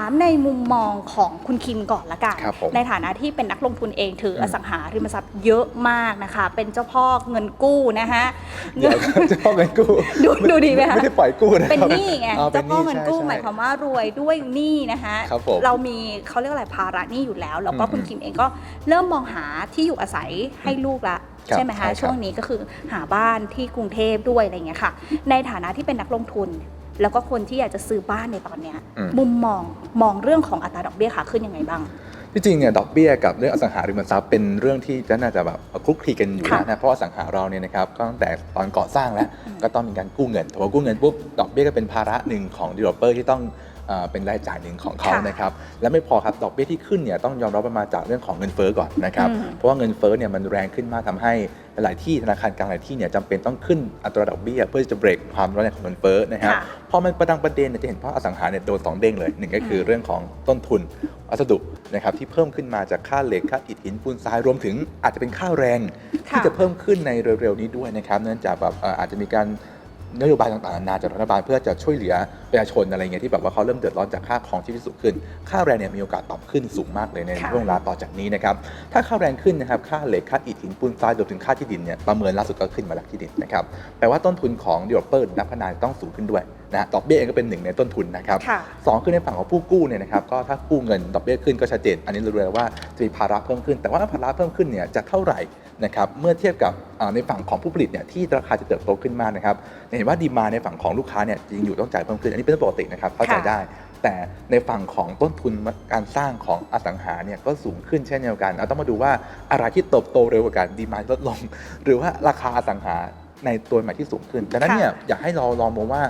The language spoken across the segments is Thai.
ามในมุมมองของคุณคิมก่อนละกัน ครับผมในฐานะที่เป็นนักลงทุนเองถืออมอสังหาริมทรัพย์เยอะมากนะคะ เป็นเจ้าพ่อเงินกู้นะคะเดี๋ยวจะพ่อเงินกู้ดูดูดีไหมคะ ไม่ได้ปล่อยกู้นะครับเป็นหนี้ไงอ๋อป็เจ้าพ่อเงินกู้ใช่หมายความว่ารวยด้วยหนี้นะคะครับผมเรามีเขาเรียกอะไรภาระหนี้อยู่แล้ว แล้วก็อืมคุณคิมเองก็เริ่มมองหาที่อยู่อาศัยให้ลูกละครับใช่ไหมใช่ครัคะบ ช่วงนี้ก็คือหาบ้านที่กรุงเทพด้วยอะไรอย่างเงี้ยค่ะ ในฐานะที่เป็นนักลงทุน แล้วก็คนที่อยากจะซื้อบ้านในตอนเนี้ยอืม มุมมองมองเรื่องของอัตราดอกเบี้ยขาขึ้นยังไงบ้าง ที่จริงเนี่ยดอกเบี้ยกับเรื่องอสังหาริมทรัพย์เป็นเรื่องที่จะน่าจะแบบคลุกคลีกันอยู่ค่ะแล้วนะเพราะว่าอสังหาเราเนี่ยนะครับก็ตั้งแต่ตอนก่อสร้างแล้ว อืมก็ต้องมีการกู้เงินพอกู้เงินปุ๊บดอกเบี้ยก็เป็นภาระหนึ่งของ developer ที่ต้องเอ่อ เป็นรายจ่ายหนึ่งของเขาค่ะนะครับและไม่พอครับดอกเบี้ยที่ขึ้นเนี่ยต้องยอมรับว่ามาจากเรื่องของเงินเฟ้อก่อนนะครับอืม เพราะว่าเงินเฟ้อเนี่ยมันแรงขึ้นมากทำให้หลายที่ธนาคารกลางหลายที่เนี่ยจำเป็นต้องขึ้นอัตราดอกเบี้ย เพื่อจะเบรกความร้อนแรงของเงินเฟ้อนะครับค่ะ พอมันประดังประเด็นเนี่ยจะเห็นภาพอสังหาเนี่ยโดนสองเด้งเลยหนึ่งก็คืออืมเรื่องของต้นทุนวัสดุนะครับที่เพิ่มขึ้นมาจากค่าเหล็กค่าอิฐหินปูนทรายรวมถึงอาจจะเป็นค่าแรง ที่ค่ะจะเพิ่มขึ้นในเร็วๆนี้ด้วยนะครับเนื่องจากแบบเอ่ออาจจะมีการนโยบายต่างๆนานาจากรัฐบาลเพื่อจะช่วยเหลือ ประชาชนอะไรเงี้ยที่แบบว่าเขาเริ่มเดือดร้อนจากค่าของชีวิตที่สูงขึ้น ค่าแรงเนี่ยมีโอกาสปรับขึ้นสูงมากเลยในค่ะช่วงเวลาต่อจากนี้นะครับ ถ้าค่าแรงขึ้นนะครับ ค่าเหล็ก ค่าอิฐหินปูนทรายรวมถึงค่าที่ดินเนี่ยประเมินล่าสุดก็ขึ้นมาแล้วที่ดินนะครับ แปลว่าต้นทุนของดีเวลเปอร์นักพนันต้องสูงขึ้นด้วยนะฮะดอกเบี้ยเองก็เป็นหนึ่งในต้นทุนนะครับค่ะสองคือในฝั่งของผู้กู้เนี่ยนะครับ ก็ถ้ากู้เงินดอกเบี้ยขึ้นก็ชัดเจน อันนี้เรารู้แล้วว่าจะมีภาระเพิ่มขึ้น แต่ว่าภาระเพิ่มขึ้นเนี่ยจะเท่าไหร่นะครับ เมื่อเทียบกับอ่าในฝั่งของผู้ผลิตเนี่ยที่ราคาจะเติบโตขึ้นมากนะครับจะเห็นว่าดีมาในฝั่งของลูกค้าเนี่ยจริงอยู่ต้องจ่ายเพิ่มขึ้นอันนี้เป็นเรื่องปกตินะครับเข้าใจค่ะได้ แต่ในฝั่งของต้นทุนการสร้างของอสังหาเนี่ยก็สูงขึ้นเช่นเดียวกันเราต้องมาดูว่าอะไรที่เติบโตเร็วกว่ากันดีมาลดลง หรือว่าราคาอสังหาในตัวใหม่ที่สูงขึ้นดังนั้นเนี่ยอยากให้เราลองมองว่า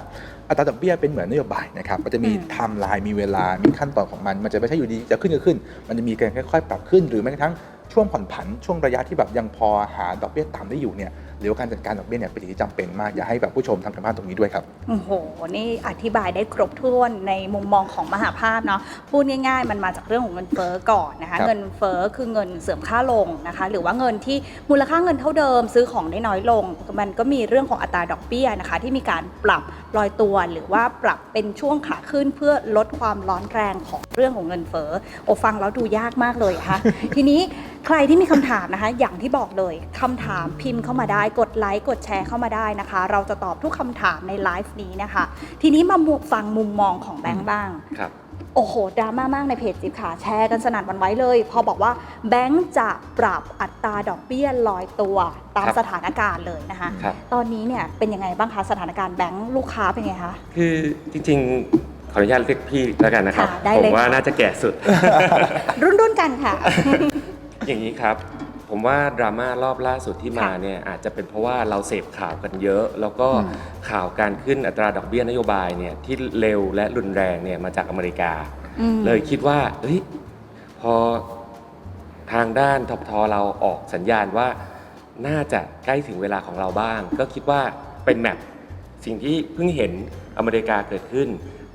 อัตราดอกเบี้ยเป็นเหมือนนโยบายนะครับ มันจะมีอืมไทม์ไลน์มีเวลา มีขั้นตอนของมัน มันจะไม่ใช่อยู่ดีจะขึ้นก็ขึ้น มันจะมีการค่อยๆ ปรับขึ้น หรือแม้กระทั่งช่วงผ่อนผันช่วงระยะที่แบบยังพอหาดอกเบี้ยต่ำได้อยู่เนี่ย หรือว่าการจัดการดอกเบี้ยเนี่ยเป็นสิ่งที่จำเป็นมาก อยากให้แบบผู้ชมทำกันบ้านตรงนี้ด้วยครับ โอ้โห นี่อธิบายได้ครบถ้วนในมุมมองของมหาภาพเนาะ พูดง่ายๆ มันมาจากเรื่องของเงินเฟ้อก่อนนะคะ ครับเงินเฟ้อคือเงินเสื่อมค่าลงนะคะ หรือว่าเงินที่มูลค่าเงินเท่าเดิม ซื้อของได้น้อยลง มันก็มีเรื่องของอัตราดอกเบี้ยนะคะ ที่มีการปรับ ลอยตัวหรือว่าปรับเป็นช่วงขาขึ้นเพื่อลดความร้อนแรงของเรื่องของเงินเฟ้อโอฟังแล้วดูยากมากเลยอะค่ะ ทีนี้ใครที่มีคำถามนะคะ อย่างที่บอกเลยคำถามพิมพ์เข้ามาได้กดไลค์กดแชร์เข้ามาได้นะคะ เราจะตอบทุกคำถามในไลฟ์นี้นะคะ ทีนี้มามุฟังมุมมองของแบงค์บ้างครับ โอ้โหดราม่ามากในเพจจิ๊บค่ะ แชร์กันสนั่นหวันไหว้เลย พอบอกว่าแบงค์จะปรับอัตราดอกเบี้ยลอยตัวตามครับ สถานการณ์เลยนะคะ ครับ ตอนนี้เนี่ยเป็นยังไงบ้างคะสถานการณ์แบงค์ลูกค้าเป็นไงคะ คือจริงๆ ขออนุญาตเรียกพี่แล้วกันนะครับ ค่ะได้ผมเลยว่าค่ะ น่าจะแก่สุด รุ่นรุ่นๆกันค่ะ อย่างนี้ครับ ผมว่าดราม่ารอบล่าสุดที่มาค่ะเนี่ยอาจจะเป็นเพราะว่าเราเสพข่าวกันเยอะ แล้วก็อืมข่าวการขึ้นอัตราดอกเบี้ยนโยบายเนี่ยที่เร็วและรุนแรงเนี่ยมาจากอเมริกาอืมเลยคิดว่าเฮ้ยพอทางด้านทบทเราออกสัญญาณว่าน่าจะใกล้ถึงเวลาของเราบ้าง ก็คิดว่าเป็นแมปสิ่งที่เพิ่งเห็นอเมริกาเกิดขึ้น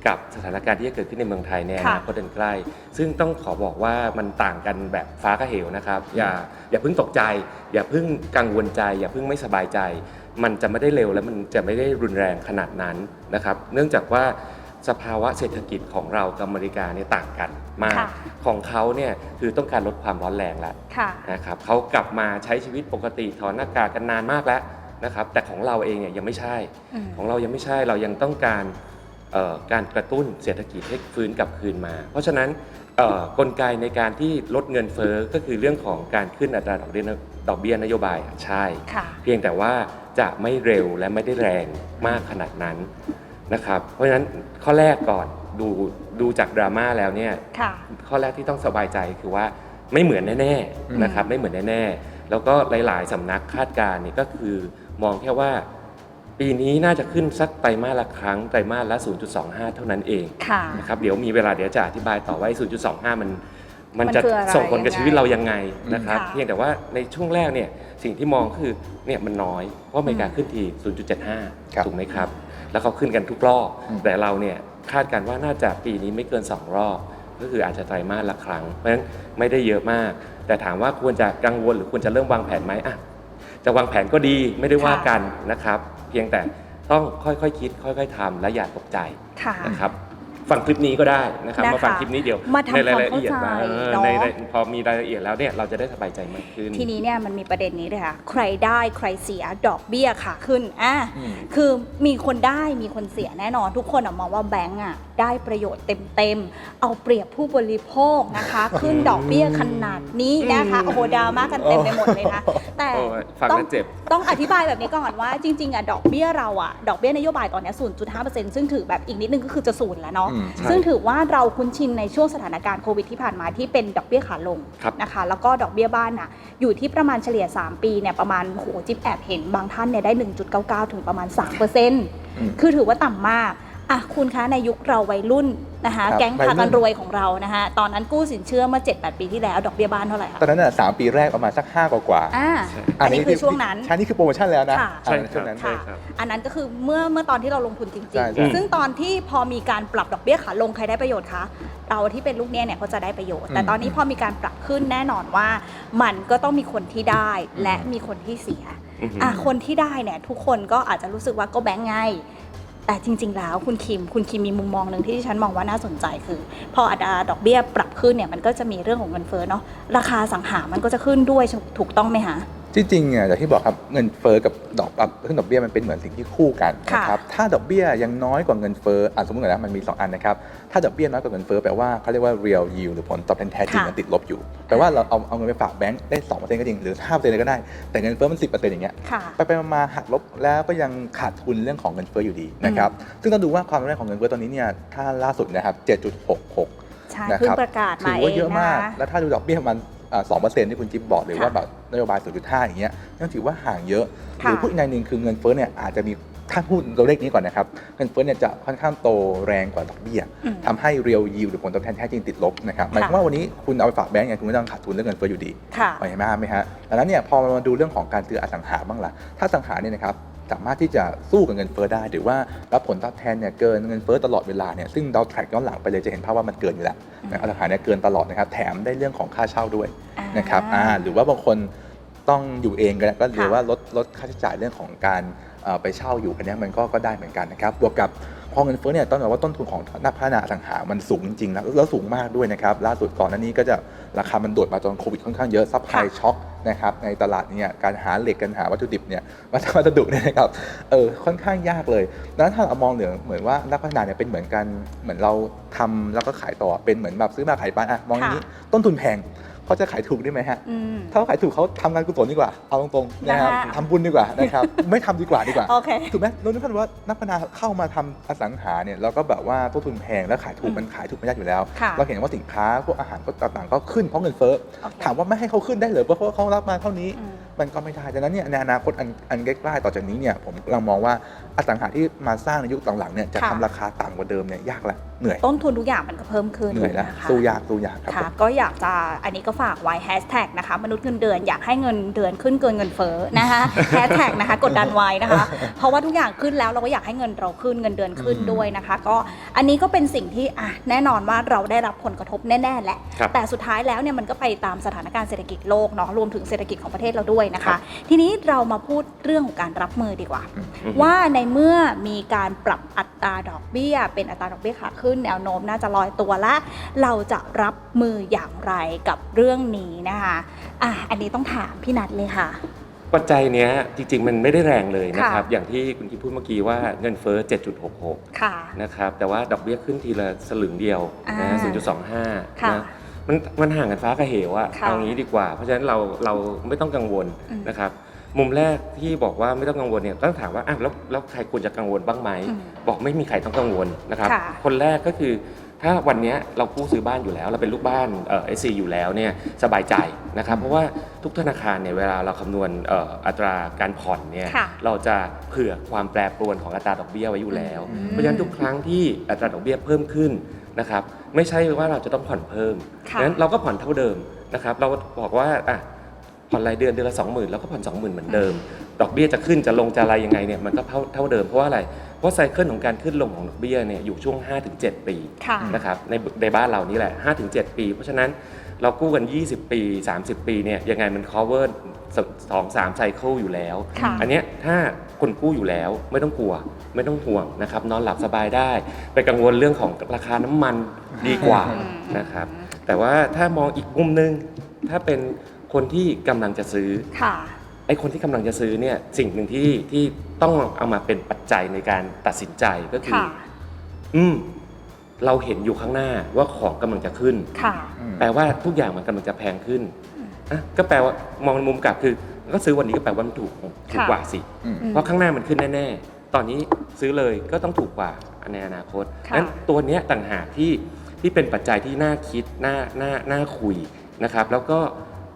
กับสถานการณ์ที่จะเกิดขึ้นในเมืองไทยในอค่ะนาคตอันใกล้ ซึ่งต้องขอบอกว่ามันต่างกันแบบฟ้ากับเหวนะครับ อย่าอย่าเพิ่งตกใจ อย่าเพิ่งกังวลใจ อย่าเพิ่งไม่สบายใจ มันจะไม่ได้เร็วและมันจะไม่ได้รุนแรงขนาดนั้นนะครับ เนื่องจากว่าสภาวะเศรษฐกิจของเรากับอเมริกาเนี่ยต่างกันมาก ค่ะของเขาเนี่ยคือต้องการลดความร้อนแรงแล้วค่ะนะครับเขากลับมาใช้ชีวิตปกติถอดหน้ากากกันนานมากแล้วนะครับ แต่ของเราเองเนี่ยยังไม่ใช่ อืม ของเรายังไม่ใช่เรายังต้องการเอ่อ การกระตุ้นเศรษฐกิจให้ฟื้นกลับคืนมา เพราะฉะนั้นเอ่อกลไกในการที่ลดเงินเฟ้อก็คือเรื่องของการขึ้นอัตราดอกเบี้ยดอกเบี้ยนโยบายอะใช่ค่ะเพียงแต่ว่าจะไม่เร็วและไม่ได้แรงมากขนาดนั้นนะครับ เพราะฉะนั้นข้อแรกก่อนดูดูจากดราม่าแล้วเนี่ยค่ะข้อแรกที่ต้องสบายใจคือว่าไม่เหมือนแน่อืมๆนะครับไม่เหมือนแน่ๆแล้วก็หลาย ๆสำนักคาดการณ์เนี่ยก็คือมองแค่ว่า ปีนี้น่าจะขึ้นสักไตรมาสละครั้งไตรมาสละ 0.25 เท่านั้นเองค่ะ นะครับเดี๋ยวมีเวลาเดี๋ยวจะอธิบายต่อว่าไอ้0.25 มันมันมันจะคืออะไรส่งผลกับยังไงชีวิตเรายังไงนะครับค่ะเพียงแต่ว่าในช่วงแรกเนี่ยสิ่งที่มองคือเนี่ยมันน้อย เพราะอเมริกาอืมขึ้นที ครับ0.75 ถูกไหมครับ แล้วเขาขึ้นกันทุกรอบ อืม แต่เราเนี่ยคาดการณ์ว่าน่าจะปีนี้ไม่เกิน 2 รอบ ก็คืออาจจะไตรมาสละครั้ง เพราะฉะนั้นไม่ได้เยอะมาก แต่ถามว่าควรจะกังวลหรือควรจะเริ่มวางแผนไหมอะจะวางแผนก็ดีไม่ได้ว่ากันนะครับ เพียงแต่ต้องค่อยๆคิด ค่อย ๆทำและอย่าตกใจค่ะ นะครับฟังคลิปนี้ก็ได้นะครับนะคะมาฟังคลิปนี้เดี๋ยวมาทำในรายละเอียดความเข้าใจเออเนอะ ในในพอมีรายละเอียดแล้วเนี่ยเราจะได้สบายใจมากขึ้น ทีนี้เนี่ยมันมีประเด็นนี้เลยค่ะ ใครได้ใครเสียดอกเบี้ยค่ะขึ้นอะ อืม คือมีคนได้มีคนเสียแน่นอน ทุกคนอะมองว่าแบงก์อะ ได้ประโยชน์เต็มๆ เอาเปรียบผู้บริโภคนะคะ ขึ้นดอกเบี้ยขนาดนี้นะคะ โอ้โหดราม่ากันเต็มไปหมดเลยนะ แต่โอ้ยฟังต้องแล้วเจ็บ ต้องอธิบายแบบนี้ก่อนว่าจริงๆอะดอกเบี้ยเราอะดอกเบี้ยนโยบายตอนเนี้ย0.5%ซึ่งถือแบบอีกนิดนึงก็คือจะศูนย์แล้วเนาะ อืมใช่ ซึ่งถือว่าเราคุ้นชินในช่วงสถานการณ์โควิดที่ผ่านมาที่เป็นดอกเบี้ยขาลงครับ นะคะ แล้วก็ดอกเบี้ยบ้านน่ะอยู่ที่ประมาณเฉลี่ย 3 ปีเนี่ยประมาณโหจิ๊บแอบเห็นบางท่านเนี่ยได้ 1.99 ถึงประมาณ3%มคือถือว่าต่ำมาก อะคุณคะในยุคเราวัยรุ่นนะคะ ครับแก๊งพาวัยรุ่กันน รวยของเรานะคะตอนนั้นกู้สินเชื่อเมื่อ7-8 ปีที่แล้ว ดอกเบี้ยบ้านเท่าไหร่คะตอนนั้นน่ะสามปีแรกประมาณสักห้ากว่าๆอ่า ใช่ อันนี้คือช่วงนั้นใช่นี่คือโปรโมชั่นแล้วนะค่ะอ่าช่วงนั้น ใช่ค่ะ ครับ อันนั้นก็คือเมื่อเมื่อตอนที่เราลงทุนจริงใช่ใช่ ๆ ซึ่งตอนที่พอมีการปรับดอกเบี้ยขาลงใครได้ประโยชน์คะเราที่เป็นลูกหนี้เนี่ยก็จะได้ประโยชน์ แต่ตอนนี้พอมีการปรับขึ้นแน่นอนว่ามันก็ต้องมีคนที่ได้และมีคนที่เสีย อือหืออะคนที่ได้เนี่ยทุกคนก็อาจจะรู้สึกว่าก็แบงค์ไง แต่จริง ๆ แล้วคุณคิมคุณคิมมีมุมมองหนึ่งที่ที่ฉันมองว่าน่าสนใจคือ พออัตราดอกเบี้ยปรับขึ้นเนี่ยมันก็จะมีเรื่องของเงินเฟ้อเนาะราคาสังหามันก็จะขึ้นด้วยถูกต้องไหมคะ ที่จริงอะอย่างที่บอกครับเงินเฟ้อกับดอกอัพขึ้นดอกเบี้ยมันเป็นเหมือนสิ่งที่คู่กันค่ะนะครับถ้าดอกเบี้ยยังน้อยกว่าเงินเฟ้ออะสมมตินะมันมี 2 อันนะครับถ้าดอกเบี้ยน้อยกว่าเงินเฟ้อแปลว่าเขาเรียกว่า real yield หรือผลตอบแทนแท้จริงค่ะมันติดลบอยู่แปลว่าเราเอาเอาเงินไปฝากแบงก์ได้2%ก็จริงหรือ5%เลยก็ได้แต่เงินเฟ้อมัน 10%อย่างเงี้ยค่ะไปไปมาๆหักลบแล้วก็ยังขาดทุนเรื่องของเงินเฟ้ออยู่ดีนะครับซึ่งต้องดูว่าความรุนแรงของเงินเฟ้อตอนนี้เนี่ยถ้าล่าสุดนะครับ7.66ใช่นะเพิ่คงรับประกาศถืมาอเอว่างเยอะมากนะแล้วถ้าดูดอกเบี้ยมัน สองเปอร์เซ็นต์ที่คุณจิ๊บบอกหรือว่าค่ะแบบนโยบาย0.5อย่างเงี้ยยังถือว่าห่างเยอะหค่ะรือพูดอีกในหนึ่งคือเงินเฟ้อเนี่ยอาจจะมีถ้าพูดตัวเลขนี้ก่อนนะครับ เงินเฟ้อเนี่ยจะค่อนข้างโตแรงกว่าดอกเบี้ยอืมทำให้ real yield หรือผลตอบแทนแท้จริงติดลบนะครับหมายความว่าวันนี้คุณเอาไปฝากแบงก์เนี่ยคุณก็ต้องขาดทุนเรื่องเงินเฟ้ออยู่ดีค่ะเห็นไหมไหมฮะดังนั้นเนี่ยพอมาดูเรื่องของการซื้ออสังหาบ้างล่ะถ้าอสังหาเนี่ยนะครับ สามารถที่จะสู้กับเงินเฟ้อได้ หรือว่ารับผลตอบแทนเนี่ยเกินเงินเฟ้อตลอดเวลาเนี่ยซึ่งเรา track ย้อนหลังไปเลยจะเห็นภาพว่ามันเกินอยู่แล้วนะอสังหาเนี่ยเกินตลอดนะครับแถมได้เรื่องของค่าเช่าด้วยนะครับอ่าหรือว่าบางคนต้องอยู่เองก็ได้ก็หรือว่าลดลดค่าใช้จ่ายเรื่องของการเอ่อไปเช่าอยู่อันเนี้ยมันก็ก็ได้เหมือนกันนะครับบวกกับพ อเงินเฟ้อเนี่ยต้องบอกว่าต้นทุนของนักพัฒนาอสังหามันสูงจริงๆแล้วแล้วสูงมากด้วยนะครับล่าสุดก่อนหน้านี้ก็จะราคามันโดดมาตอนโควิดค่อนข้างเยอะซัพพลายค่ะช็อคนะครับในตลาดเนี่ยการหาเหล็กการหาวัตถุดิบเนี่ยวัสดุเนี่ยนะครับเออค่อนข้างยากเลยดังนั้นถ้าเรามองเหนือเหมือนว่านักพัฒนาเนี่ยเป็นเหมือนกันเหมือนเราทำแล้วก็ขายต่อเป็นเหมือนแบบซื้อมาขายไปอะมองอย่างนี้ต้นทุนแพง เขาจะขายถูกได้ไหมฮะ อืม ถ้าเขาขายถูกเขาทำงานกุศลดีกว่า เอาตรงๆนะครับนะคะทำบุญดีกว่านะครับ ไม่ทำดีกว่าดีกว่า โอเค ถูกไหมเรานึกภาพว่านักพัฒนาเข้ามาทำอสังหาเนี่ยเราก็แบบว่าต้นทุนแพงแล้วขายถูกอืมมันขายถูกไม่ได้อยู่แล้ว ค่ะเราเห็นว่าสินค้าพวกอาหารพวกต่างๆ ก็ขึ้นเพราะเงินเฟ้อ โอเค ถามว่าไม่ให้เขาขึ้นได้เหรอเพราะว่าเขารับมาเท่านี้ อืม มันก็ไม่ได้ดังนั้นเนี่ยในอนาคตอันอันใกล้ๆต่อจากนี้เนี่ยผมกำลังมองว่าอสังหาที่มาสร้างในยุคหลังๆเนี่ยจะค่ะ ทำราคาต่ำกว่าเดิมเนี่ยยากละเหนื่อยต้นทุนทุกอย่างมันก็เพิ่มขึ้นเหนื่อยแล้วนะคะ สู้ยากสู้ยากครับผค่ะม ก็อยากจะอันนี้ก็ฝากไว้แฮชแท็กนะคะมนุษย์เงินเดือนอยากให้เงินเดือนขึ้นเกินเงินเฟ้อนะคะแฮชแท็กนะคะกดดันไว้นะคะ เพราะว่าทุกอย่างขึ้นแล้วเราก็อยากให้เงินเราขึ้นเงินเดือนขึ้นอืมด้วยนะคะ ก็อันนี้ก็เป็นสิ่งที่อะแน่นอนว่าเราได้รับผลกระทบแน่ๆแหละ ครับ แต่สุดท้ายแล้วเนี่ยมันก็ไปตามสถานการณ์เศรษฐกิจโลกเนาะรวมถึงเศรษฐกิจของประเทศเราด้วยนะครัคะบทีนี้เรามาพูดเรื่องของการรับมือดีกว่าอือฮึว่าในเมื่อมีการปรับอัตราดอกเบี้ย เป็นอัตราดอกเบี้ยขาขึ้นแนวโน้มน่าจะลอยตัวและ เราจะรับมืออย่างไรกับเรื่องนี้นะคะอะอันนี้ต้องถามพี่นัทเลยค่ะปัจจัยเนี้ยจริงๆ มันไม่ได้แรงเลยนะครับค่ะอย่างที่คุณคิมพูดเมื่อกี้ว่าเงินเฟ้อ 7.66ค่ะนะครับ แต่ว่าดอกเบี้ยขึ้นทีละสลึงเดียวนะอ่า0.25ค่ะนะ มันมันห่างกันฟ้ากับเหวอะค่ะเอางี้ดีกว่า เพราะฉะนั้นเราเราไม่ต้องกังวลอืม นะครับ มุมแรกที่บอกว่าไม่ต้องกังวลเนี่ยต้องถามว่าอ้าวแล้วแล้วใครควรจะกังวลบ้างไหม อืม บอกไม่มีใครต้องกังวลนะครับ ค่ะ คนแรกก็คือ ถ้าวันเนี้ยเรากู้ซื้อบ้านอยู่แล้ว เราเป็นลูกบ้านเอ่อ SC อยู่แล้วเนี่ยสบายใจนะครับ เพราะว่าทุกธนาคารเนี่ยเวลาเราคำนวณเอ่ออัตราการผ่อนเนี่ยค่ะเราจะเผื่อความแปรปรวนของอัตราดอกเบี้ยไว้อยู่แล้ว อืมเพราะฉะนั้นทุกครั้งที่อัตราดอกเบี้ยเพิ่มขึ้น นะครับไม่ใช่ว่าเราจะต้องผ่อนเพิ่มค่ะงั้นเราก็ผ่อนเท่าเดิมนะครับเราบอกว่าอะผ่อนรายเดือนเดือนละสองหมื่นเราก็ผ่อนสองหมื่นเหมือนเดิม ดอกเบี้ยจะขึ้นจะลงจะอะไรยังไงเนี่ยมันก็เท่าเท่าเดิมเพราะว่าอะไรเพราะไซเคิลของการขึ้นลงของดอกเบี้ยเนี่ยอยู่ช่วง 5-7 ปี ค่ะ นะครับในในบ้านเรานี่แหละ 5-7 ปี เพราะฉะนั้น เรากู้กัน 20 ปี 30 ปีเนี่ยยังไงมัน cover สสองสามไซเคิลอยู่แล้ว ค่ะ อันเนี้ยถ้าคนกู้อยู่แล้วไม่ต้องกลัว ไม่ต้องห่วงนะครับ นอนหลับสบายได้ ไปกังวลเรื่องของราคาน้ำมันดีกว่าอืมนะครับ แต่ว่าถ้ามองอีกมุมหนึง ถ้าเป็นคนที่กำลังจะซื้อ ค่ะ ไอ้คนที่กำลังจะซื้อเนี่ยสิ่งหนึ่งที่ที่ต้องเอามาเป็นปัจจัยในการตัดสินใจก็คือ ค่ะ อืม เราเห็นอยู่ข้างหน้าว่าของกำลังจะขึ้น ค่ะอืมแปลว่าทุกอย่างมันกำลังจะแพงขึ้นอืมอะก็แปลว่ามองในมุมกลับคือ ก็ซื้อวันนี้ก็แปลว่ามันถูกถูกกว่าสิอืมอืม เพราะข้างหน้ามันขึ้นแน่ๆ ตอนนี้ซื้อเลยก็ต้องถูกกว่าในอนาคตค่ะ นั้นตัวเนี้ยต่างหากที่ที่เป็นปัจจัยที่น่าคิดน่าน่าน่าคุยนะครับ แล้วก็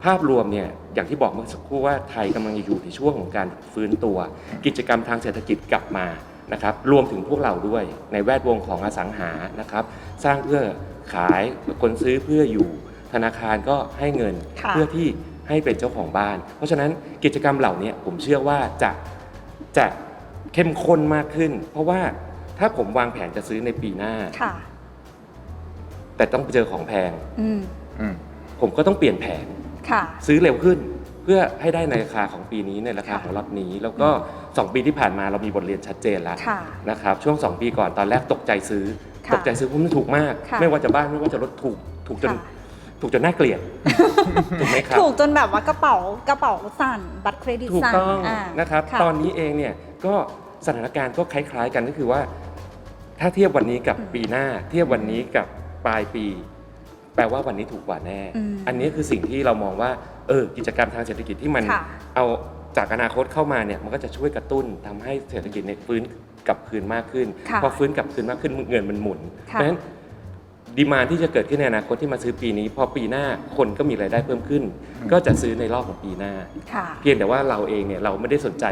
ภาพรวมเนี่ยอย่างที่บอกเมื่อสักครู่ว่าไทยกำลังอยู่ในช่วงของการฟื้นตัว กิจกรรมทางเศรษฐกิจกลับมา นะครับรวมถึงพวกเราด้วยในแวดวงของอสังหานะครับ สร้างเพื่อขายคนซื้อเพื่ออยู่ ธนาคารก็ให้เงินค่ะเพื่อที่ให้เป็นเจ้าของบ้าน เพราะฉะนั้นกิจกรรมเหล่านี้ผมเชื่อว่าจะจะเข้มข้นมากขึ้น เพราะว่าถ้าผมวางแผนจะซื้อในปีหน้า ค่ะ แต่ต้องไปเจอของแพง อืม อืม ผมก็ต้องเปลี่ยนแผน ค่ะ ซื้อเร็วขึ้นเพื่อให้ได้ในราคาของปีนี้ในราคาค่ะ ของรอบนี้ แล้วก็ 2 ปีที่ผ่านมาเรามีบทเรียนชัดเจนแล้วค่ะ นะครับช่วง 2 ปีก่อนตอนแรกตกใจซื้อ ค่ะตกใจซื้อเพราะมันถูกมาก ค่ะไม่ว่าจะบ้านไม่ว่าจะรถถูกถูกจนค่ะ ถูกจนน่าเกลียดถูกไหมครับ ถูกจนแบบว่ากระเป๋ากระเป๋าสั่น บัตรเครดิตถูกสั่นต้องอ่านะครับค่ะตอนนี้เองเนี่ยก็สถานการณ์ก็คล้าย ๆ กันก็คือว่า ถ้าเทียบวันนี้กับอืมปีหน้า เทียบวันนี้กับปลายปี แปลว่าวันนี้ถูกกว่าแน่ อืม อันนี้คือสิ่งที่เรามองว่าเออกิจกรรมทางเศรษฐกิจที่มันค่ะ เอา จากอนาคตเข้ามาเนี่ยมันก็จะช่วยกระตุ้นทำให้เศรษฐกิจเนี่ยฟื้นกลับคืนมากขึ้นค่ะพอฟื้นกลับคืนมากขึ้นเงินมันหมุน เพค่ะ ราะฉะนั้นดีมานที่จะเกิดขึ้นในอนาคตที่มาซื้อปีนี้ พอปีหน้าคนก็มีรายได้เพิ่มขึ้นอืมก็จะซื้อในรอบของปีหน้า ค่ะ เพียงแต่ว่าเราเองเนี่ยเราไม่ได้สนใจ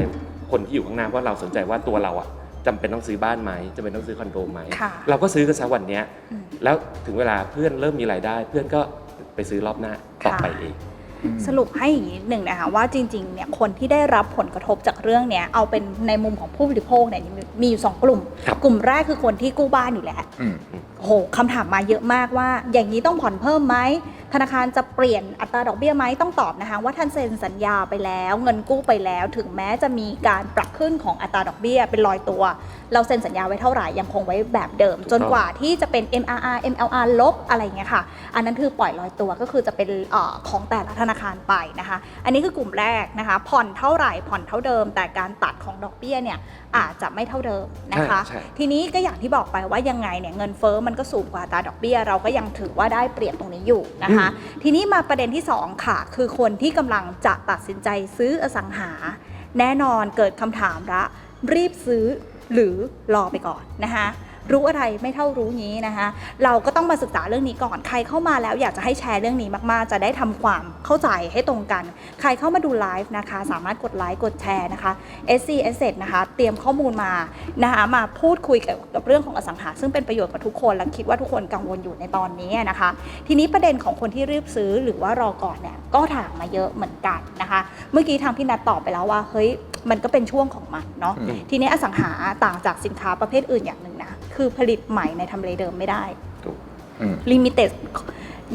คนที่อยู่ข้างหน้าเพราะเราสนใจว่าตัวเราอะจำเป็นต้องซื้อบ้านไหมจำเป็นต้องซื้อคอนโดไหมค่ะเราก็ซื้อกันซะวันเนี้ยอืมแล้วถึงเวลาเพื่อนเริ่มมีรายได้ เพื่อนก็ไปซื้อรอบหน้าต่อค่ะ ไปเอง สรุปให้อย่างนี้นิดหนึ่งนะคะว่าจริงๆเนี่ยคนที่ได้รับผลกระทบจากเรื่องเนี้ยเอาเป็นในมุมของผู้บริโภคเนี่ยมีอยู่สองกลุ่ม ครับ กลุ่มแรกคือคนที่กู้บ้านอยู่แล้ว อืม โอ้โหคำถามมาเยอะมากว่า อย่างนี้ต้องผ่อนเพิ่มไหม ธนาคารจะเปลี่ยนอัตราดอกเบี้ยไหมต้องตอบนะคะ ว่าท่านเซ็นสัญญาไปแล้ว เงินกู้ไปแล้ว ถึงแม้จะมีการปรับขึ้นของอัตราดอกเบี้ยเป็นลอยตัว เราเซ็นสัญญาไว้เท่าไหร่ยังคงไว้แบบเดิมถูกต้องจนกว่าที่จะเป็น MRR MLR ลบอะไรอย่างเงี้ยค่ะ อันนั้นคือปล่อยลอยตัวก็คือจะเป็นเออของแต่ละธนาคารไปนะคะ อันนี้คือกลุ่มแรกนะคะ ผ่อนเท่าไหร่ผ่อนเท่าเดิม แต่การตัดของดอกเบี้ยเนี่ยอาจจะไม่เท่าเดิมนะคะใช่ทีนี้ก็อย่างที่บอกไปว่ายังไงเนี่ยเงินเฟ้อมันก็สูงกว่าอัตราดอกเบี้ย เราก็ยังถือว่าได้เปรียบตรงนี้อยู่นะคะ ทีนี้มาประเด็นที่ 2 ค่ะ คือคนที่กำลังจะตัดสินใจซื้ออสังหา แน่นอนเกิดคำถามละรีบซื้อ หรือรอไปก่อนนะคะรู้อะไรไม่เท่ารู้งี้นะคะ เราก็ต้องมาศึกษาเรื่องนี้ก่อน ใครเข้ามาแล้วอยากจะให้แชร์เรื่องนี้มากๆ จะได้ทำความเข้าใจให้ตรงกัน ใครเข้ามาดูไลฟ์นะคะ สามารถกดไลค์กดแชร์นะคะ SC Asset นะคะ เตรียมข้อมูลมานะคะมาพูดคุยเกี่ยวกับเรื่องของอสังหา ซึ่งเป็นประโยชน์กับทุกคน และคิดว่าทุกคนกังวลอยู่ในตอนนี้นะคะ ทีนี้ประเด็นของคนที่รีบซื้อหรือว่ารอก่อนเนี่ยก็ถามมาเยอะเหมือนกันนะคะ เมื่อกี้ทางพี่นัทตอบไปแล้วว่าเฮ้ย มันก็เป็นช่วงของมันเนาะอืม ทีนี้อสังหาต่างจากสินค้าประเภทอื่นอย่างหนึ่งนะ คือผลิตใหม่ในทำเลเดิมไม่ได้ ถูกอืม ลิมิเต็ด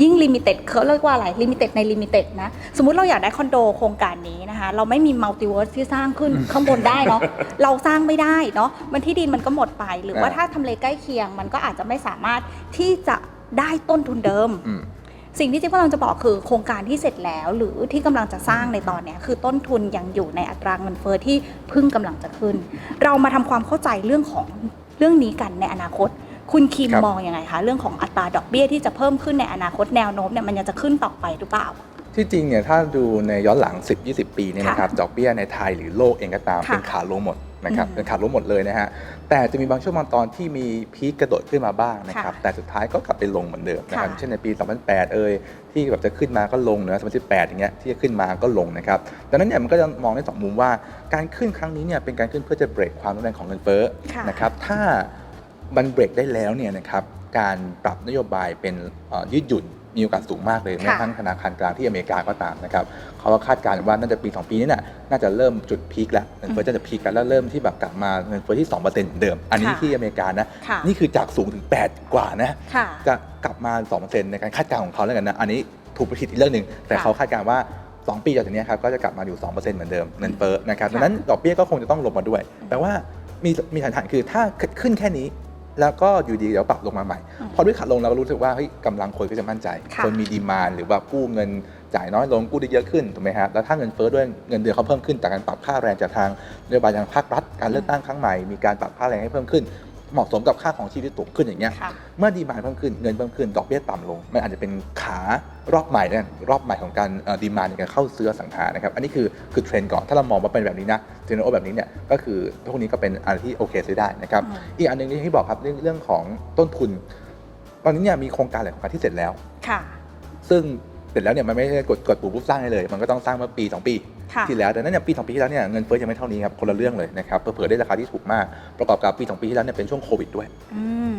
ยิ่งลิมิเต็ดเขาเรียกว่าอะไรลิมิเต็ดในลิมิเต็ดนะ สมมุติเราอยากได้คอนโดโครงการนี้นะคะ เราไม่มีมัลติเวิร์สที่สร้างขึ้นข้างบนได้เนาะเราสร้างไม่ได้เนาะมันที่ดินมันก็หมดไป หรือว่าอ่า ถ้าทำเลใกล้เคียง มันก็อาจจะไม่สามารถที่จะได้ต้นทุนเดิม อืม สิ่งที่จิ๊บกำลังจะบอกคือโครงการที่เสร็จแล้ว หรือที่กำลังจะสร้างในตอนเนี้ยคือต้นทุนยังอยู่ในอัตราเงินเฟ้อที่เพิ่งกำลังจะขึ้น เรามาทำความเข้าใจเรื่องของเรื่องนี้กันในอนาคต คุณคิมครับมองยังไงคะเรื่องของอัตราดอกเบี้ยที่จะเพิ่มขึ้นในอนาคตแนวโน้มเนี่ยมันยังจะขึ้นต่อไปหรือเปล่าที่จริงเนี่ยถ้าดูในย้อนหลัง 10-20 ปีเนี่ยนะครับดอกเบี้ยในไทยหรือโลกเองก็ตามค่ะเป็นขาลงหมด นะครับอืมเป็นขาลงหมดเลยนะฮะแต่จะมีบางช่วงบางตอนที่มีพีคกระโดดขึ้นมาบ้างนะครับค่ะแต่สุดท้ายก็กลับไปลงเหมือนเดิมนะครับค่ะเช่นในปี 2008 เอ่ยที่แบบจะขึ้นมาก็ลงนะ2018 อย่างเงี้ยที่จะขึ้นมาก็ลงนะครับดังนั้นเนี่ยมันก็จะมองได้สองมุมว่า การขึ้นครั้งนี้เนี่ยเป็นการขึ้นเพื่อจะเบรกความรุนแรงของเงินเฟ้อค่ะนะครับถ้ามันเบรกได้แล้วเนี่ยนะครับการปรับนโยบายเป็นเอ่อยืดหยุ่น มีโอกาสสูงมากเลยแม้กระทั่งธนาคารกลางที่อเมริกาก็ตามนะครับเขาก็คาดการณ์ว่าน่าจะปี 2 ปีนี้น่ะน่าจะเริ่มจุดพีคแล้วเงินเฟ้อจะพีคแล้วแล้วเริ่มที่แบบกลับมาเงินเฟ้อที่2%เหมือนเดิม อันนี้ค่ะที่อเมริกานะค่ะนี่คือจากสูงถึง 8 กว่านะค่ะจะกลับมา 2%ในการคาดการณ์ของเขาแล้วกันนะอันนี้ถูกผิดอีกเรื่องหนึ่งแต่ค่ะเขาคาดการณ์ว่า2 ปีจากนี้ครับก็จะกลับมาอยู่ 2%เหมือนเดิมเงินเฟ้อนะครับค่ะดังนั้นดอกเบี้ยก็คงจะต้องลงมาด้วยแปลว่ามีมีฐานฐานคือถ้าขึ้นแค่นี้ แล้วก็อยู่ดีเดี๋ยวปรับลงมาใหม่อืมพอด้วยขาลงเราก็รู้สึกว่าเฮ้ยกำลังคนก็จะมั่นใจค่ะคนมีดีมานหรือว่ากู้เงินจ่ายน้อยลงกู้ได้เยอะขึ้นถูกไหมครับแล้วถ้าเงินเฟ้อด้วยเงินเดือนเขาเพิ่มขึ้นจากการปรับค่าแรงจากทางนโยบายทางภาครัฐ การเลือกตั้งครั้งใหม่มีการปรับค่าแรงให้เพิ่มขึ้น เหมาะสมกับค่าของชีวิตที่สูงขึ้นอย่างเงี้ยค่ะ เมื่อดีมานเพิ่มขึ้นเงินเพิ่มขึ้นดอกเบี้ยต่ำลง มันอาจจะเป็นขารอบใหม่นะรอบใหม่ของการดีมานในการเข้าซื้ออสังหานะครับอันนี้คือคือเทรนด์ก่อนถ้าเรามองว่าเป็นแบบนี้นะเทรนด์โอแบบนี้เนี่ยก็คือพวกนี้ก็เป็นอะไรที่โอเคซื้อได้นะครับอืม อีกอันหนึงที่บอกครับเรื่องเรื่องของต้นทุน ตอนนี้เนี่ยมีโครงการหลายโครงการที่เสร็จแล้ว ค่ะ ซึ่งเสร็จแล้วเนี่ยมันไม่ใช่กดกดปุ่มปุ๊บสร้างได้เลย มันก็ต้องสร้างเมื่อปี 2 ปีค่ะ ที่แล้วดังนั้นเนี่ยปี2ปีที่แล้วเนี่ยเงินเฟ้อยังไม่เท่านี้ครับคนละเรื่องเลยนะครับเผื่อๆได้ราคาที่ถูกมากประกอบกับปี2ปีที่แล้วเนี่ยเป็นช่วงโควิดด้วยอืม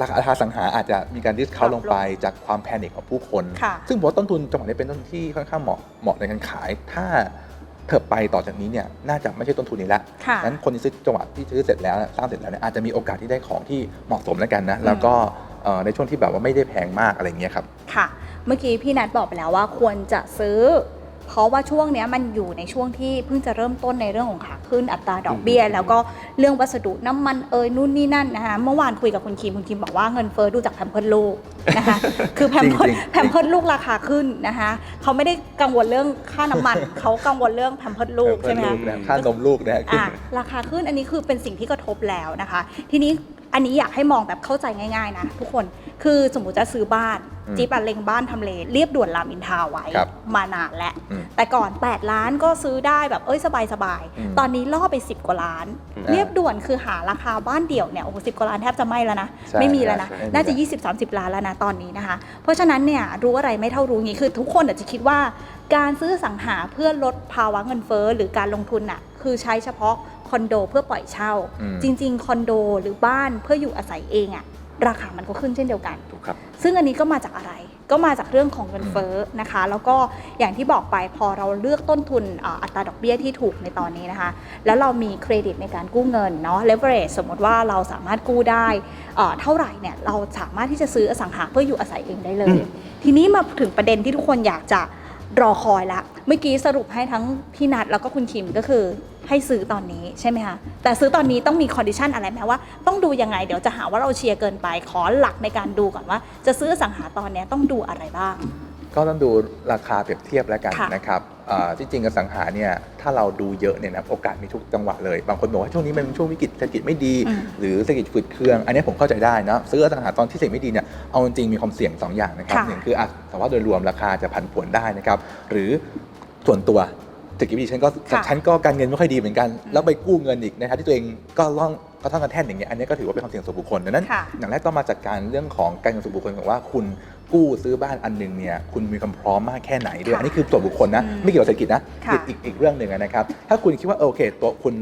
ราคาราคาสังหาอาจจะมีการดิสคาวปรับลลงงไปจากความแพนิคของผู้คนค่ะซึ่งผมว่าต้นทุนจังหวะนี้เป็นต้นที่ค่อนข้างเหมาะเหมาะในการขาย ถ้าเถิบไปต่อจากนี้เนี่ยน่าจะไม่ใช่ต้นทุนนี้ละค่ะนั้นคนที่ซื้อจังหวะที่ซื้อเสร็จแล้วสร้างเสร็จแล้วเนี่ยอาจจะมีโอกาสที่ได้ของที่เหมาะสมแล้วกันนะแล้วก็เอ่อในช่วงที่แบบว่าไม่ได้แพงมากอะไรอย่างเงี้ยครับค่ะ เมื่อกี้พี่นัทบอกไปแล้วว่าควรจะซื้อ เพราะว่าช่วงเนี้ยมันอยู่ในช่วงที่เพิ่งจะเริ่มต้นในเรื่องของขาขึ้นอัตราดอกเบี้ยอืมแล้วก็เรื่องวัสดุน้ำมันเอยนู่นนี่นั่นนะคะเมื่อวานคุยกับคุณคิมคุณคิมบอกว่าเงินเฟ้อดูจากแพมเพิร์ดลูกนะคะคือแพมเพิร์ดจริงๆแพมเพิร์ดลูกราคาขึ้นนะคะเขาไม่ได้กังวลเรื่องค่าน้ำมันเขากังวลเรื่องแพมเพิร์ดลูกใช่ไหมลูคะกนะค่านมลูกนะขึ้นอะราคาขึ้นอันนี้คือเป็นสิ่งที่กระทบแล้วนะคะ ทีนี้ อันนี้อยากให้มองแบบเข้าใจง่าย ๆ นะ ทุกคนคือสมมุติจะซื้อบ้านอืมจิ๊บอะเล็งบ้านทำเลเรียบด่วนรามอินทราไว้ครับมานานแล้ว อืมแต่ก่อน 8 ล้านก็ซื้อได้แบบเอ้ยสบายสบายๆอืมตอนนี้ล่อไป 10 กว่าล้าน อืมเรียบด่วนคือหาราคาบ้านเดี่ยวเนี่ยโอ้โหสิกว่าล้านแทบจะไม่แล้วนะใช่ไม่มีแล้วนะใช่ น่าจะ 20-30 ล้านแล้วนะตอนนี้นะคะ เพราะฉะนั้นเนี่ยรู้อะไรไม่เท่ารู้งี้คือ ทุกคนอาจจะคิดว่า การซื้ออสังหาเพื่อลดภาวะเงินเฟ้อหรือการลงทุนน่ะคือใช้เฉพาะ คอนโดเพื่อปล่อยเช่า อืม จริง ๆ คอนโดหรือบ้านเพื่ออยู่อาศัยเองอะราคามันก็ขึ้นเช่นเดียวกัน ถูกครับ ซึ่งอันนี้ก็มาจากอะไร ก็มาจากเรื่องของเงินเฟ้อนะคะ แล้วก็อย่างที่บอกไปพอเราเลือกต้นทุนอ่าอัตราดอกเบี้ยที่ถูกในตอนนี้นะคะ แล้วเรามีเครดิตในการกู้เงินเนาะ leverage สมมติว่าเราสามารถกู้ได้เอ่อเท่าไหร่เนี่ย เราสามารถที่จะซื้ออสังหาเพื่ออยู่อาศัยเองได้เลย ทีนี้มาถึงประเด็นที่ทุกคนอยากจะรอคอยละ เมื่อกี้สรุปให้ทั้งพี่นัทแล้วก็คุณคิมก็คือ ให้ซื้อตอนนี้ใช่ไหมคะแต่ซื้อตอนนี้ต้องมีคอนดิชันอะไรไหมว่าต้องดูยังไงเดี๋ยวจะหาว่าเราเชียร์เกินไปขอหลักในการดูก่อนว่า จะซื้ออสังหาตอนเนี้ยต้องดูอะไรบ้าง ก็ต้องดูราคาเปรียบเทียบแล้วกันค่ะนะครับเอ่อที่จริงอสังหาเนี่ยถ้าเราดูเยอะเนี่ยนะโอกาสมีทุกจังหวะเลย บางคนบอกว่าช่วงนี้มันเป็นช่วงวิกฤตเศรษฐกิจไม่ดี อืม หรือเศรษฐกิจฝืดเคือง อันนี้ผมเข้าใจได้นะซื้ออสังหาตอนที่เศรษฐกิจไม่ดีเนี่ยเอาจริงๆมีความเสี่ยงสองอย่างนะครับค่ะ หนึ่งคืออะแต่ว่าโดยรวมราคาจะผันผวนได้นะครับหรือส่วนตัว เศรษฐกิจไม่ดีฉันก็ค่ะ ฉันก็การเงินไม่ค่อยดีเหมือนกันอืมแล้วไปกู้เงินอีกนะครับที่ตัวเองก็ล่องก็ต้องกระแท่นอย่างเงี้ยอันนี้ก็ถือว่าเป็นความเสี่ยงส่วนบุคคลดังนั้น ค่ะ อย่างแรกต้องมาจัดการเรื่องของการเงินส่วนบุคคลก่อนว่าคุณกู้ซื้อบ้านอันหนึ่งเนี่ยคุณมีความพร้อมมากแค่ไหนด้วยค่ะอันนี้คือส่วนบุคคลนะ อืมไม่เกี่ยวกับเศรษฐกิจนะค่ะอีกอีกอีกเรื่องหนึ่งอะนะครับ ถ้าคุณคิดว่าโอเค ตัวคุณ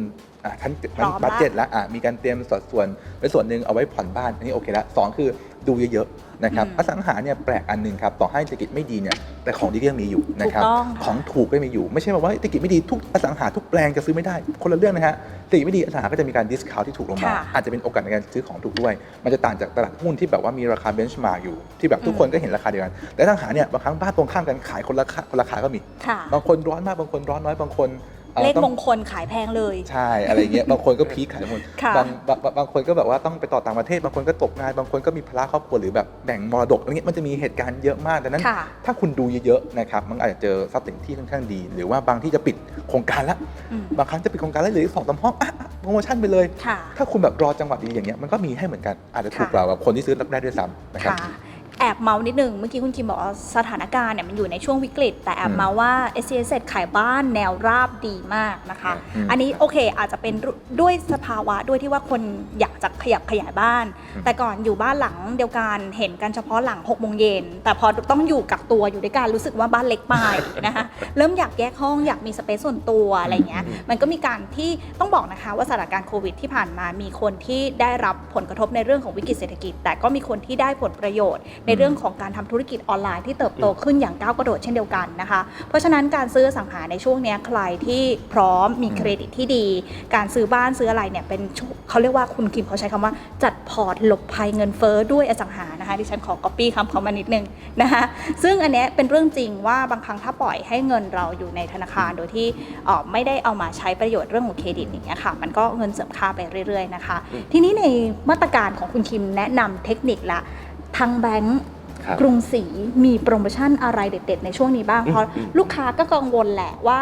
อะท่านพร้อมละ บัตเจ็ตแล้วอะมีการเตรียมสัดส่วนไว้ส่วนหนึ่งเอาไว้ผ่อนบ้าน อันนี้โอเคแล้วสองคือดูเยอะๆนะครับอืมอสังหาเนี่ยแปลกอันหนึ่งครับต่อให้เศรษฐกิจไม่ดีเนี่ยแต่ของดีก็ยังมีอยู่นะครับ ถูกต้องค่ะของถูกก็มีอยู่ไม่ใช่แบบว่าเศรษฐกิจไม่ดีทุกอสังหาทุกแปลงจะซื้อไม่ได้ คนละเรื่องนะฮะเศรษฐกิจไม่ดีอสังหาก็จะมีการดิสคาวที่ถูกลงมา ค่ะอาจจะเป็นโอกาสในการซื้อของถูกด้วย มันจะต่างจากตลาดหุ้นที่แบบว่ามีราคาเบนช์มาร์กอยู่ที่แบบทุกคนก็เห็นราคาเดียวกัน แต่ทางหาเนี่ยบางครั้งบ้านตรงข้ามกันขายคนละค่าคนละราคาก็มี ค่ะ บางคนร้อนมากบางคนร้อนน้อยบางคนอ่อ เลขต้องมงคลขายแพงเลย ใช่อะไรเงี้ยบางคนก็พีคขายหมดค่ะบางบางบางบางคนก็แบบว่าต้องไปต่อต่างประเทศ บางคนก็ตกงานบางคนก็มีภาระครอบครัวหรือแบบแบ่งมรดกอะไรเงี้ยมันจะมีเหตุการณ์เยอะมากดังนั้นค่ะถ้าคุณดูเยอะๆนะครับมันอาจจะเจอทรัพย์สินที่ค่อนข้างดี หรือว่าบางที่จะปิดโครงการละอืมบางครั้งจะปิดโครงการแล้วเหลืออีกสองสามห้องอะอะโปรโมชั่นไปเลยค่ะถ้าคุณแบบรอจังหวะดีอย่างเงี้ยมันก็มีให้เหมือนกันอาจจะถูกกว่ากับคนที่ซื้อได้ด้วยซ้ำนะครับค่ะ แอบเมานิดนึง เมื่อกี้คุณคิมบอกว่าสถานการณ์เนี่ยมันอยู่ในช่วงวิกฤต แต่แอบอืมเมาว่า s c s ขายบ้านแนวราบดีมากนะคะอืมอันนี้โอเคอาจจะเป็นด้วยสภาวะด้วยที่ว่าคนอยากจะขยับขยายบ้านอืมแต่ก่อนอยู่บ้านหลังเดียวกันเห็นกันเฉพาะหลัง6กโมงเย็นแต่พอต้องอยู่กับตัวอยู่ด้วยกันรู้สึกว่าบ้านเล็กไปนะคะเริ่มอยากแยกห้องอยากมีสเปซส่วนตัวอะไรเงี้ยมันก็มีการที่ต้องบอกนะคะว่าสถานการณ์โควิดที่ผ่านมามีคนที่ได้รับผลกระทบในเรื่องของวิกฤตเศรษฐกิจ แต่ก็มีคนที่ได้ผลประโยชน์ในเรื่องของการทำธุรกิจออนไลน์ที่เติบโตขึ้นอย่างก้าวกระโดดเช่นเดียวกันนะคะ เพราะฉะนั้นการซื้ออสังหาในช่วงเนี้ยใครที่พร้อมมีเครดิตที่ดี การซื้อบ้านซื้ออะไรเนี่ยเป็นช่วงเขาเรียกว่าคุณคิมเขาใช้คำว่าจัดพอร์ตหลบภัยเงินเฟ้อด้วยอสังหานะคะดิฉันขอ copy คำเขามานิดนึงนะคะซึ่งอันเนี้ยเป็นเรื่องจริงว่าบางครั้งถ้าปล่อยให้เงินเราอยู่ในธนาคารโดยที่เอ่อไม่ได้เอามาใช้ประโยชน์เรื่องของเครดิตอย่างเงี้ยค่ะมันก็เงินเสื่อมค่าไปเรื่อยๆนะคะอืมทีนี้ในมาตรการของคุณคิมแนะนำเทคนิคละ ทางแบงก์ครับกรุงศรีมีโปรโมชั่นอะไรเด็ด ๆ ในช่วงนี้บ้างอืมเพราะอืมลูกค้าก็กังวลแหละว่า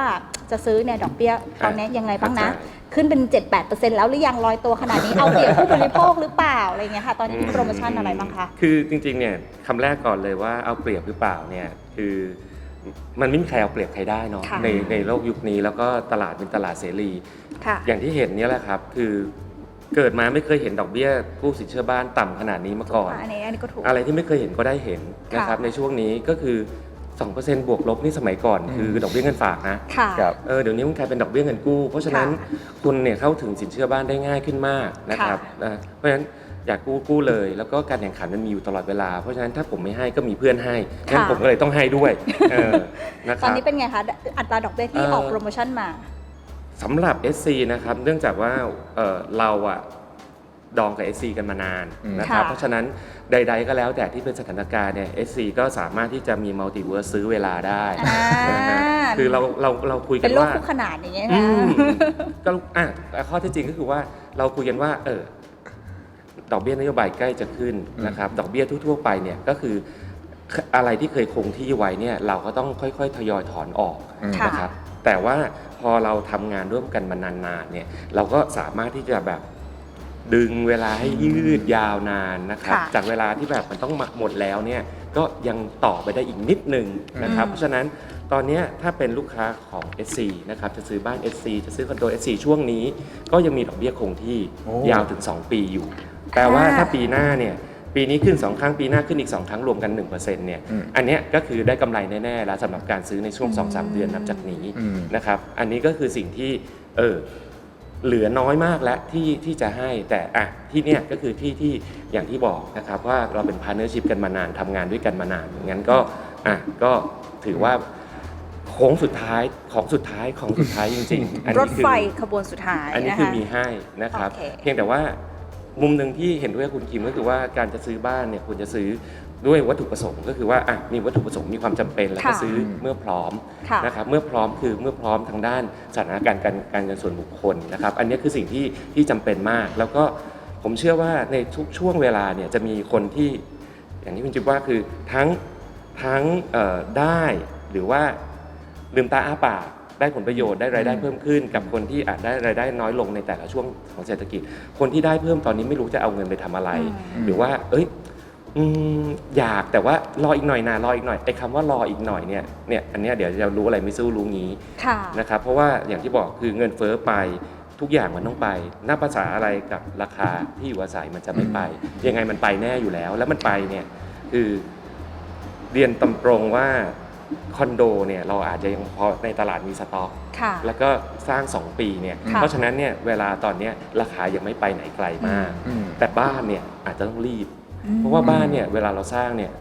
จะซื้อเนี่ยดอกเบี้ยตอนนี้ยังไงบ้างนะเข้าใจขึ้นเป็น 7-8%แล้วหรือยังลอยตัวขนาดนี้เอาเปรียบผู้บริโภคหรือเปล่าอะไรเงี้ยค่ะตอนนี้มีโปรโมชั่นอะไรบ้างคะคือจริงๆเนี่ยคำแรกก่อนเลยว่าเอาเปรียบหรือเปล่าเนี่ยคือมันไม่มีใครเอาเปรียบใครได้เนาะค่ะในในโลกยุคนี้แล้วก็ตลาดเป็นตลาดเสรีค่ะอย่างที่เห็นเนี่ยแหละครับ คือ เกิดมาไม่เคยเห็นดอกเบี้ยกู้สินเชื่อบ้านต่ำขนาดนี้มาก่อน อันนี้อันนี้ก็ถูก อะไรที่ไม่เคยเห็นก็ได้เห็นนะครับค่ะในช่วงนี้ก็คือ 2%บวกลบนี่สมัยก่อน คือดอกเบี้ยเงินฝากนะ ค่ะ ครับ เออเดี๋ยวนี้มันกลายเป็นดอกเบี้ยเงินกู้ เพราะฉะนั้นค่ะคุณเนี่ยเข้าถึงสินเชื่อบ้านได้ง่ายขึ้นมากนะครับอ่าเพราะฉะนั้นอยากกู้กู้เลย แล้วก็การแข่งขันมันมีอยู่ตลอดเวลา เพราะฉะนั้นถ้าผมไม่ให้ก็มีเพื่อนให้งั้นค่ะ ผมก็เลยต้องให้ด้วยเออนะคตอนรับ นี้เป็นไงคะ อัตราดอกเบี้ยที่เอ่อ ออกโปรโมชั่นมา สำหรับ SC นะครับ เนื่องจากว่าเอ่อเราอะดองกับ SC กันมานานอืม นะครับ ค่ะ เพราะฉะนั้นใด ๆ ก็แล้วแต่ที่เป็นสถานการณ์เนี่ย SC ก็สามารถที่จะมีมัลติเวิร์สซื้อเวลาได้อ่านะฮะคือเราเราเราคุยกัเป็นนโลกว่า คู่ขนานอย่างเงี้ยอืนะมก็อะแต่ข้อเท็จจริงก็คือว่าเราคุยกันว่าเออดอกเบี้ยนโยบายใกล้จะขึ้นนะครับ ดอกเบี้ยทั่วๆไปเนี่ยก็คืออะไรที่เคยคงที่ไว้เนี่ยเราก็ต้องค่อยๆ ทยอยถอนออกอืม ค่ะ นะครับแต่ว่าพ อเราทำงานร่วมกันมานานๆเนี่ยเราก็สามารถที่จะแบบดึงเวลาให้ยืดยาวนานนะครับ ค่ะจากเวลาที่แบบมันต้องหมดแล้วเนี่ยก็ยังต่อไปได้อีกนิดนึงนะครับ อืม เพราะฉะนั้นตอนเนี้ยถ้าเป็นลูกค้าของ SC นะครับจะซื้อบ้าน SC จะซื้อคอนโด SC ช่วงนี้ ก็ยังมีดอกเบี้ยคงที่โอ้ ยาวถึง 2 ปีอยู่ แปลว่าถ้าปีหน้าเนี่ย ปีนี้ขึ้น 2 ครั้งปีหน้าขึ้นอีก 2 ครั้งรวมกัน1%เนี่ยอืมอันเนี้ยก็คือได้กำไรแน่ๆแล้วสำหรับการซื้อในช่วง 2-3 เดือนนับจากนี้อืม นะครับอันนี้ก็คือสิ่งที่เออเหลือน้อยมากแล้วที่ที่จะให้แต่อะที่เนี่ยก็คือที่ที่อย่างที่บอกนะครับว่าเราเป็นพาร์เนอร์ชิพกันมานานทำงานด้วยกันมานานงั้นก็อะก็ถือว่าโค้งสุดท้ายของสุดท้ายของสุดท้ายจริงๆอันรนี้ถคือ ไฟขบวนสุดท้ายอันนี้นะคือคะ มีให้นะครับ โอเค เพียงแต่ว่า มุมหนึ่งที่เห็นด้วยกับคุณคิมก็คือว่าการจะซื้อบ้านเนี่ยควรจะซื้อด้วยวัตถุประสงค์ก็คือว่าอะมีวัตถุประสงค์มีความจำเป็นแล้วก็ค่ะซื้อเมื่อพร้อมค่ะ นะครับเมื่อพร้อมคือเมื่อพร้อมทางด้านสถานการณ์การการเงินส่วนบุคคลนะครับอันนี้คือสิ่งที่ที่จำเป็นมาก แล้วก็ผมเชื่อว่าในทุกช่วงเวลาเนี่ยจะมีคนที่ อย่างที่คุณจิ๊บว่าคือทั้งทั้งเอ่อได้หรือว่าลืมตาอ้าปาก ได้ผลประโยชน์ได้รายได้อืมเพิ่มขึ้น กับคนที่อาจได้รายได้น้อยลงในแต่ละช่วงของเศรษฐกิจ คนที่ได้เพิ่มตอนนี้ไม่รู้จะเอาเงินไปทำอะไรอืมหรือว่า เอ้ยอืมอยากแต่ว่ารออีกหน่อยนะรออีกหน่อยไอ้คำว่ารออีกหน่อยเนี่ยเนี่ยอันเนี้ยเดี๋ยวจะรู้อะไรไม่สู้รู้งี้ค่ะนะครับเพราะว่าอย่างที่บอกคือเงินเฟ้อไปทุกอย่างมันต้องไปนับภาษาอะไรกับราคาที่อยู่อาศัยมันจะไม่ไป ยังไงมันไปแน่อยู่แล้ว แล้วมันไปเนี่ยคือเรียนตำตรงว่า คอนโดเนี่ยเราอาจจะยังพอในตลาดมีสต็อก ค่ะ แล้วก็สร้าง 2 ปีเนี่ยค่ะ เพราะฉะนั้นเนี่ยเวลาตอนเนี้ยราคายังไม่ไปไหนไกลมาก อืม แต่บ้านเนี่ยอาจจะต้องรีบอืมเพราะว่าบ้านเนี่ยเวลาเราสร้างเนี่ย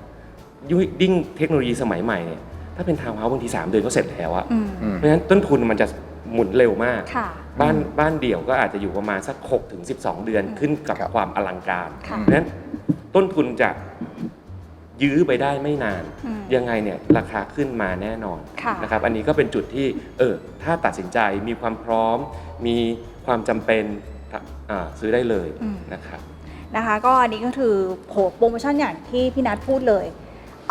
ยุยดิ้งเทคโนโลยีสมัยใหม่เนี่ยถ้าเป็นทาวน์เฮาส์บางที 3 เดือนก็เสร็จแล้วอะอืมอืม เพราะฉะนั้นต้นทุนมันจะหมุนเร็วมาก ค่ะ บ้านอืมบ้านเดี่ยวก็อาจจะอยู่ประมาณสัก6ถึง12 เดือนอืมขึ้นกับครับ ความอลังการ ค่ะ เพราะฉะนั้นต้นทุนจะ ยื้อไปได้ไม่นาน อืม ยังไงเนี่ยราคาขึ้นมาแน่นอนค่ะนะครับ อันนี้ก็เป็นจุดที่เออถ้าตัดสินใจมีความพร้อม มีความจำเป็นอ่าซื้อได้เลยอืม นะครับ นะคะ ก็อันนี้ก็คือโหโปรโมชั่นอย่างที่พี่นัทพูดเลย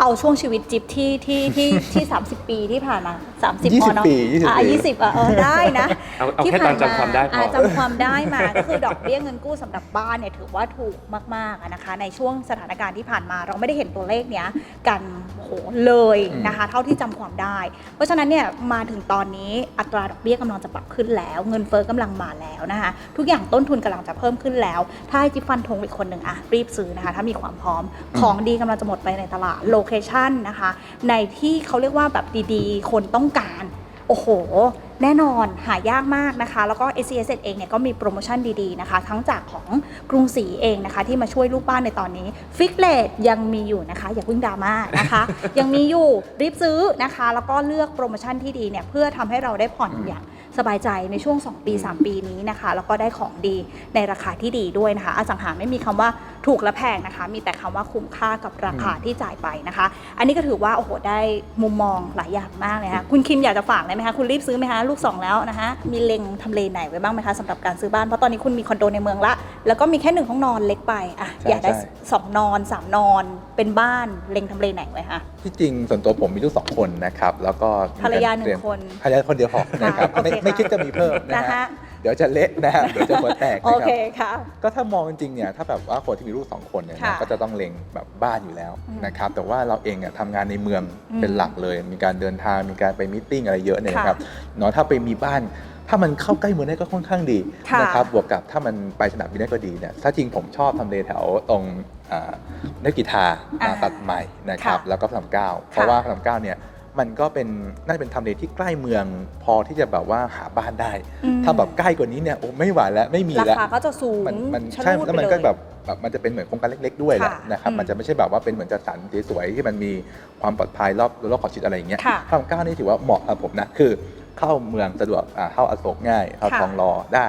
เอาช่วงชีวิตจิ๊บที่ที่ที่ที่30ปีที่ผ่านมา30 20พอเนาะปี20อะปี ยี่สิบอะเออได้นะเอาเอาที่แค่ตอนผ่จำความได้พอะจำความได้มา ก็คือดอกเบี้ยเงินกู้สำหรับบ้านเนี่ยถือว่าถูกมากๆอะนะคะ ในช่วงสถานการณ์ที่ผ่านมา เราไม่ได้เห็นตัวเลขเนี้ยกันโหเลยนะคะ เท่าที่จำความได้ เพราะฉะนั้นเนี่ยมาถึงตอนนี้อัตราดอกเบี้ยกำลังจะปรับขึ้นแล้ว เงินเฟ้อกำลังมาแล้วนะคะ ทุกอย่างต้นทุนกำลังจะเพิ่มขึ้นแล้ว ถ้าให้จิ๊บฟันธงอีกคนหนึ่งอะรีบซื้อนะคะ ถ้ามีความพร้อมของดีกำลังจะหมดไปในตลาดโลเคชันนะคะ ในที่เขาเรียกว่าแบบดีๆ คนต้องการ โอ้โห แน่นอนหายากมากนะคะ แล้วก็ s c s เองเนี่ยก็มีโปรโมชั่นดีๆนะคะ ทั้งจากของกรุงศรีเองนะคะ ที่มาช่วยลูกบ้านในตอนนี้ฟิกเลตยังมีอยู่นะคะ อย่าเพิ่งดราม่านะคะ ยังมีอยู่รีบซื้อนะคะ แล้วก็เลือกโปรโมชั่นที่ดีเนี่ยเพื่อทำให้เราได้ผ่อนอืมอย่างสบายใจในช่วง 2 ปี 3 ปีนี้นะคะ แล้วก็ได้ของดีในราคาที่ดีด้วยนะคะ อสังหาไม่มีคำว่าถูกและแพงนะคะ มีแต่คำว่าคุ้มค่ากับราคาที่จ่ายไปนะคะ อันนี้ก็ถือว่าโอ้โหได้มุมมองหลายอย่างมากเลยนะคะคุณคิมอยากจะฝากเลยไหมคะคุณรีบซื้อไหมคะลูกสองแล้วนะคะมีเล็งทำเลไหนไว้บ้างไหมคะสำหรับการซื้อบ้านเพราะตอนนี้คุณมีคอนโดในเมืองละ แล้วก็มีแค่หนึ่งห้องนอนเล็กไปอะใช่อยากได้ใช่สองนอนสามนอนเป็นบ้านเล็งทำเลไหนไว้คะที่จริงส่วนตัวผมมีลูกสองคนนะครับแล้วก็มีภรรยาหนึ่งเตมคนภรรยาคนเดียวพอนะครับโอเคไม่ค่ะไม่คิดจะมีเพิ่มนะนะฮะคะ เดี๋ยวจะเละนะฮะเดี๋ยวจะหัวแตกโอนะคเครับค่ะก็ถ้ามองจริงๆเนี่ยถ้าแบบว่าคนที่มีลูกสองคนเนี่ยนะค่ะก็จะต้องเล็งแบบบ้านอยู่แล้วอืมนะครับแต่ว่าเราเองเนี่ยทำงานในเมืองอืมเป็นหลักเลย มีการเดินทางมีการไปมิทติ้งอะไรเยอะเนี่ยค่ะนะครับเนาะถ้าไปมีบ้านถ้ามันเข้าใกล้เมืองได้ก็ค่อนข้างดีค่ะนะครับบวกกับถ้ามันไปสนามบินได้ก็ดีเนี่ยถ้าจริงผมชอบทำเลแถวตรงอ่านักกีฬาอ่าตัดใหม่นะครับค่ะแล้วก็พระรามเก้าเพราะว่าพระรามเก้าเนี่ย มันก็เป็นน่าจะเป็นทำเลที่ใกล้เมืองพอที่จะแบบว่าหาบ้านได้ อืมถ้าแบบใกล้กว่านี้เนี่ยโอ้ไม่ไหวแล้วไม่มีราแล้วคาก็จะสูงมันมันชะใช่ลูดแล้วไปมันเลก็ยแบบแบบมันจะเป็นเหมือนโครงการเล็ก ๆ ด้วยแหละค่ะนะครับอืมมันจะไม่ใช่แบบว่าเป็นเหมือนจัดสรรสวยๆที่มันมีความปลอดภัยรอบรอบขอบชิดอะไรอย่างเงี้ยค่ะพระรามเก้านี่ถือว่าเหมาะกับผมนะคือ เข้าเมืองสะดวกอ่าเข้าอโศกง่ายเข้าค่ะ ทองหล่อได้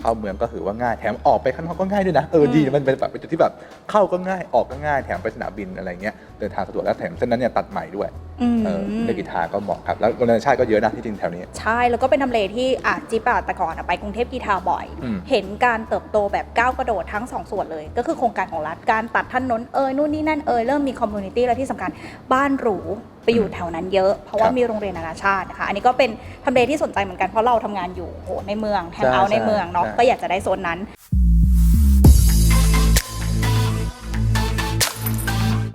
เข้าเมืองก็ถือว่าง่ายแถมออกไปข้างนอกก็ง่ายด้วยนะเอออมดีมันเป็นแบบเป็นจุดที่แบบเข้าก็ง่ายออกก็ง่ายแถมไปสนามบินอะไรเงี้ยเดินทางสะดวกแล้วแถมเส้นนั้นเนี่ยตัดใหม่ด้วยอืมเออในกีฬาก็เหมาะครับแล้วโรงเรียนชาติก็เยอะนะที่จริงแถวนี้ ใช่แล้วก็เป็นทำเลที่อะจิ๊บอะแต่ก่อนอะไปกรุงเทพกีทาบ่อย อืม เห็นการเติบโตแบบก้าวกระโดดทั้งสองส่วนเลย ก็คือโครงการของรัฐการตัดถนนเอยนู่นนี่นั่นเอยเริ่มมีคอมมูนิตี้และที่สำคัญบ้านหรู ไปอยู่แถวนั้นเยอะ เพราะว่าครับมีโรงเรียนนานาชาตินะคะอันนี้ก็เป็นทำเลที่สนใจเหมือนกันเพราะเราทำงานอยู่โหในเมืองแฮงเอาท์ใช่ในเมืองเนาะใช่ก็อยากจะได้โซนนั้น